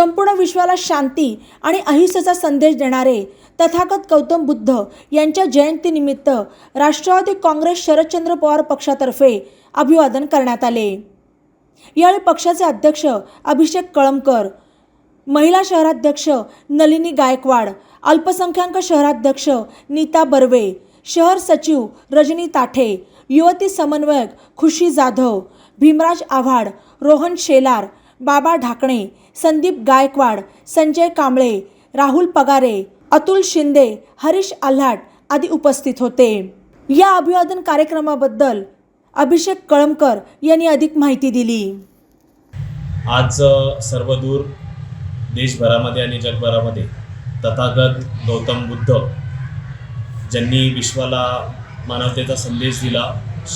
संपूर्ण विश्वाला शांती आणि अहिंसेचा संदेश देणारे तथागत गौतम बुद्ध यांच्या जयंतीनिमित्त राष्ट्रवादी काँग्रेस शरदचंद्र पवार पक्षातर्फे अभिवादन करण्यात आले. यावेळी पक्षाचे अध्यक्ष अभिषेक कळमकर महिला शहराध्यक्ष नलिनी गायकवाड अल्पसंख्याक शहराध्यक्ष नीता बर्वे शहर सचिव रजनी ताठे युवती समन्वयक खुशी जाधव भीमराज आव्हाड रोहन शेलार बाबा ढाकणे संदीप गायकवाड संजय कांबळे राहुल पगारे अतुल शिंदे हरीश आल्हाट आदी उपस्थित होते. या अभिवादन कार्यक्रमाबद्दल अभिषेक कळमकर यांनी अधिक माहिती दिली. आज सर्वदूर देशभरामध्ये आणि जगभरामध्ये तथागत गौतम बुद्ध ज्यांनी विश्वाला मानवतेचा संदेश दिला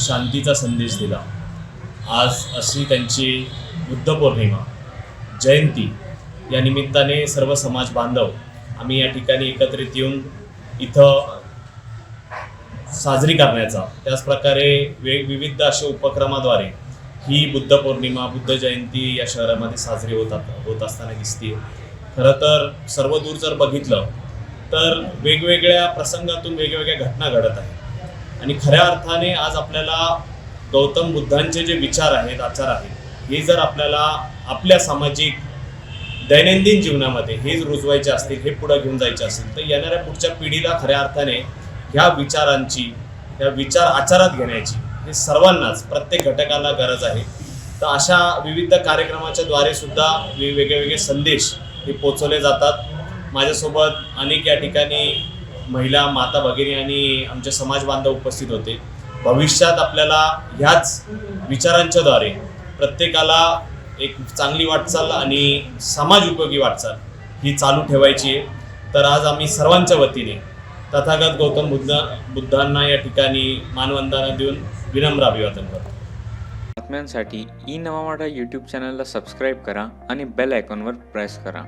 शांतीचा संदेश दिला आज अशी त्यांची बुद्ध पौर्णिमा जयंती या निमित्ताने सर्व समाज बांधव आम्ही या ठिकाणी एकत्रित येऊन इथं साजरी करण्याचा त्याचप्रकारे वेग विविध अशा उपक्रमाद्वारे ही बुद्ध पौर्णिमा बुद्ध जयंती या शहरामध्ये साजरी होतात होत असताना दिसते खरं तर सर्व दूर जर बघितलं तर वेगवेगळ्या प्रसंगातून वेगवेगळ्या घटना घडत आहेत. आणि खऱ्या अर्थाने आज आपल्याला गौतम बुद्धांचे जे विचार आहेत आचार आहेत हे जर आपल्याला आपल्या सामाजिक दैनंदिन जीवनामध्ये हे रुजवायचे असतील हे पुढे घेऊन जायचे असतील तर येणाऱ्या पुढच्या पिढीला खऱ्या अर्थाने ह्या विचारांची ह्या विचार आचारात घेण्याची हे सर्वांनाच प्रत्येक घटकाला गरज आहे. तर अशा विविध कार्यक्रमाच्या द्वारे सुद्धा वेगवेगळे वेगळे संदेश हे पोचवले जातात. माझ्यासोबत अनेक या ठिकाणी महिला माता भगिनी आणि आमचे समाज बांधव उपस्थित होते. भविष्यात आपल्याला ह्याच विचारांच्या द्वारे प्रत्येकाला एक चांगली वाटचाल आणि समाज उपयोगी वाटचाल ही चालू ठेवायची आहे. तर आज आम्ही सर्वांच्या वतीने तथागत गौतम बुद्ध बुद्धांना या ठिकाणी मानवंदना देऊन विनम्र अभिवादन करतो. बातम्यांसाठी ई नवा यूट्यूब चॅनलला सबस्क्राईब करा आणि बेल आयकॉनवर प्रेस करा.